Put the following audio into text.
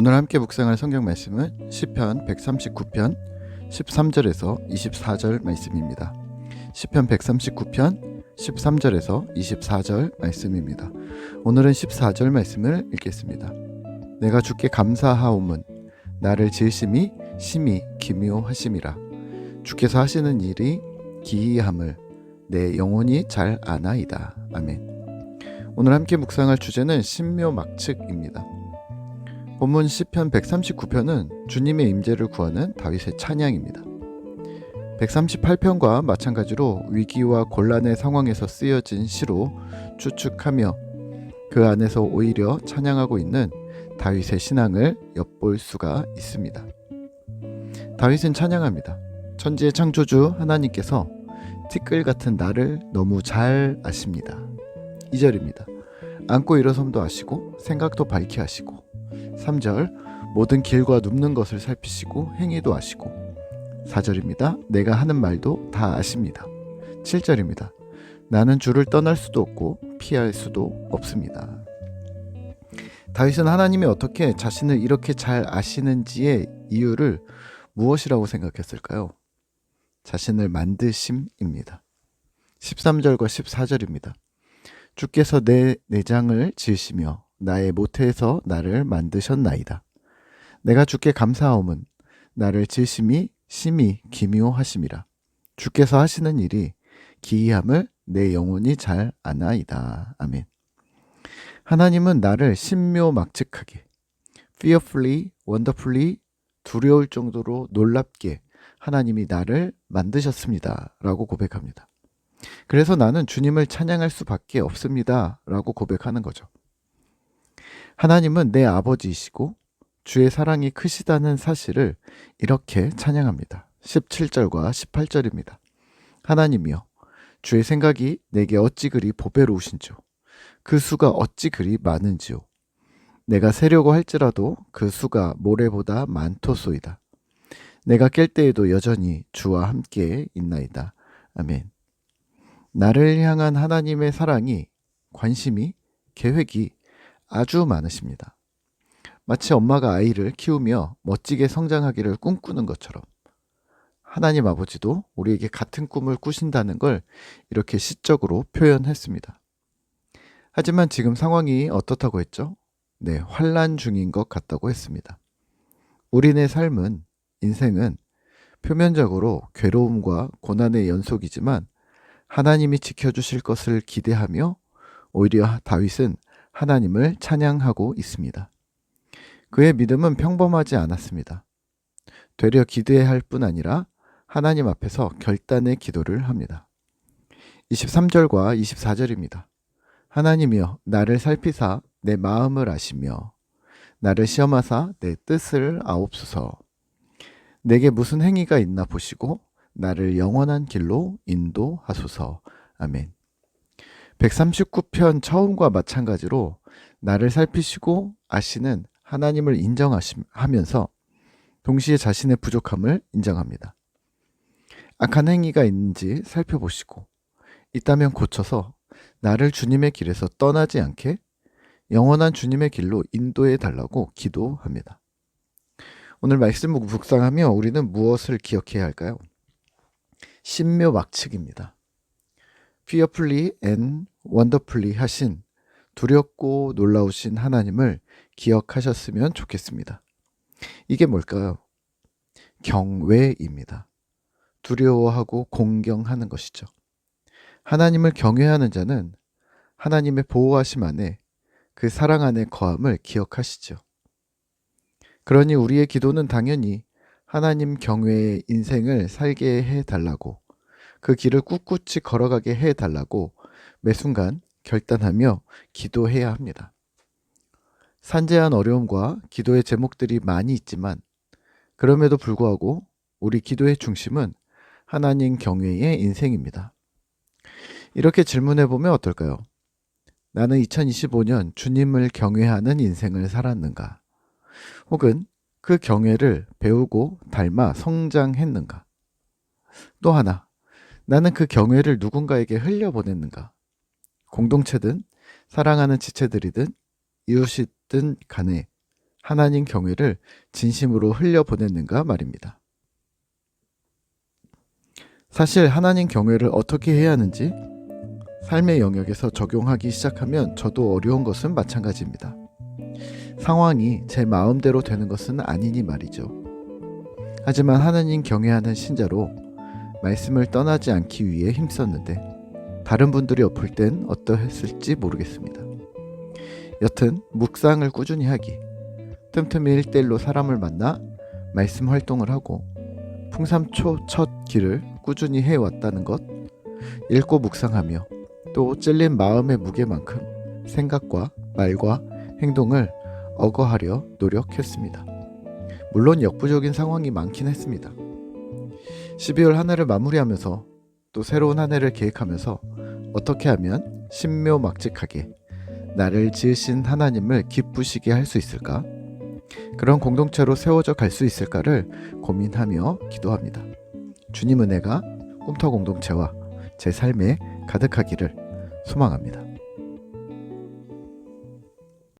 오늘 함께 묵상할 성경 말씀은 시편 139편 13절에서 24절 말씀입니다. 시편 139편 13절에서 24절 말씀입니다. 오늘은 14절 말씀을 읽겠습니다. 내가 주께 감사하오문 나를 지으심이 심히 기묘하심이라 주께서 하시는 일이 기이함을 내 영혼이 잘 아나이다. 아멘. 오늘 함께 묵상할 주제는 신묘막측입니다. 본문 시편 139편은 주님의 임재를 구하는 다윗의 찬양입니다. 138편과 마찬가지로 위기와 곤란의 상황에서 쓰여진 시로 추측하며 그 안에서 오히려 찬양하고 있는 다윗의 신앙을 엿볼 수가 있습니다. 다윗은 찬양합니다. 천지의 창조주 하나님께서 티끌 같은 나를 너무 잘 아십니다. 2절입니다. 앉고 일어섬도 아시고 생각도 밝히 하시고 3절 모든 길과 눕는 것을 살피시고 행위도 아시고 4절입니다. 내가 하는 말도 다 아십니다. 7절입니다. 나는 주를 떠날 수도 없고 피할 수도 없습니다. 다윗은 하나님이 어떻게 자신을 이렇게 잘 아시는지의 이유를 무엇이라고 생각했을까요? 자신을 만드심입니다. 13절과 14절입니다. 주께서 내 내장을 지으시며 나의 모태에서 나를 만드셨나이다. 내가 주께 감사하옴은 나를 지으심이 심히 기묘하심이라. 주께서 하시는 일이 기이함을 내 영혼이 잘 아나이다. 아멘. 하나님은 나를 신묘막측하게, fearfully, wonderfully 두려울 정도로 놀랍게 하나님이 나를 만드셨습니다. 라고 고백합니다. 그래서 나는 주님을 찬양할 수밖에 없습니다. 라고 고백하는 거죠. 하나님은 내 아버지이시고 주의 사랑이 크시다는 사실을 이렇게 찬양합니다. 17절과 18절입니다. 하나님이여 주의 생각이 내게 어찌 그리 보배로우신지요 그 수가 어찌 그리 많은지요 내가 세려고 할지라도 그 수가 모래보다 많토소이다. 내가 깰 때에도 여전히 주와 함께 있나이다. 아멘. 나를 향한 하나님의 사랑이 관심이 계획이 아주 많으십니다. 마치 엄마가 아이를 키우며 멋지게 성장하기를 꿈꾸는 것처럼 하나님 아버지도 우리에게 같은 꿈을 꾸신다는 걸 이렇게 시적으로 표현했습니다. 하지만 지금 상황이 어떻다고 했죠? 네, 환란 중인 것 같다고 했습니다. 우리네 삶은 인생은 표면적으로 괴로움과 고난의 연속이지만 하나님이 지켜주실 것을 기대하며 오히려 다윗은 하나님을 찬양하고 있습니다. 그의 믿음은 평범하지 않았습니다. 되려 기도해야 할뿐 아니라 하나님 앞에서 결단의 기도를 합니다. 23절과 24절입니다. 하나님이여 나를 살피사 내 마음을 아시며 나를 시험하사 내 뜻을 아옵소서. 내게 무슨 행위가 있나 보시고 나를 영원한 길로 인도하소서. 아멘. 139편 처음과 마찬가지로 나를 살피시고 아시는 하나님을 인정하면서 동시에 자신의 부족함을 인정합니다. 악한 행위가 있는지 살펴보시고 있다면 고쳐서 나를 주님의 길에서 떠나지 않게 영원한 주님의 길로 인도해 달라고 기도합니다. 오늘 말씀 묵상하며 우리는 무엇을 기억해야 할까요? 신묘 막측입니다. fearfully and wonderfully 하신 두렵고 놀라우신 하나님을 기억하셨으면 좋겠습니다. 이게 뭘까요? 경외입니다. 두려워하고 공경하는 것이죠. 하나님을 경외하는 자는 하나님의 보호하심 안에 그 사랑 안에 거함을 기억하시죠. 그러니 우리의 기도는 당연히 하나님 경외의 인생을 살게 해 달라고 그 길을 꿋꿋이 걸어가게 해 달라고 매 순간 결단하며 기도해야 합니다. 산재한 어려움과 기도의 제목들이 많이 있지만 그럼에도 불구하고 우리 기도의 중심은 하나님 경외의 인생입니다. 이렇게 질문해 보면 어떨까요? 나는 2025년 주님을 경외하는 인생을 살았는가? 혹은 그 경외를 배우고 닮아 성장했는가? 또 하나, 나는 그 경외를 누군가에게 흘려보냈는가? 공동체든 사랑하는 지체들이든 이웃이든 간에 하나님 경외를 진심으로 흘려보냈는가 말입니다. 사실 하나님 경외를 어떻게 해야 하는지 삶의 영역에서 적용하기 시작하면 저도 어려운 것은 마찬가지입니다. 상황이 제 마음대로 되는 것은 아니니 말이죠. 하지만 하나님 경외하는 신자로 말씀을 떠나지 않기 위해 힘썼는데 다른 분들이 엎을 땐 어떠했을지 모르겠습니다. 여튼 묵상을 꾸준히 하기, 틈틈이 일대일로 사람을 만나 말씀 활동을 하고 풍삼초 첫 길을 꾸준히 해왔다는 것, 읽고 묵상하며 또 찔린 마음의 무게만큼 생각과 말과 행동을 억어하려 노력했습니다. 물론 역부족인 상황이 많긴 했습니다. 12월 한 해를 마무리하면서 또 새로운 한 해를 계획하면서 어떻게 하면 신묘막직하게 나를 지으신 하나님을 기쁘시게 할 수 있을까? 그런 공동체로 세워져 갈 수 있을까를 고민하며 기도합니다. 주님 은혜가 꿈터 공동체와 제 삶에 가득하기를 소망합니다.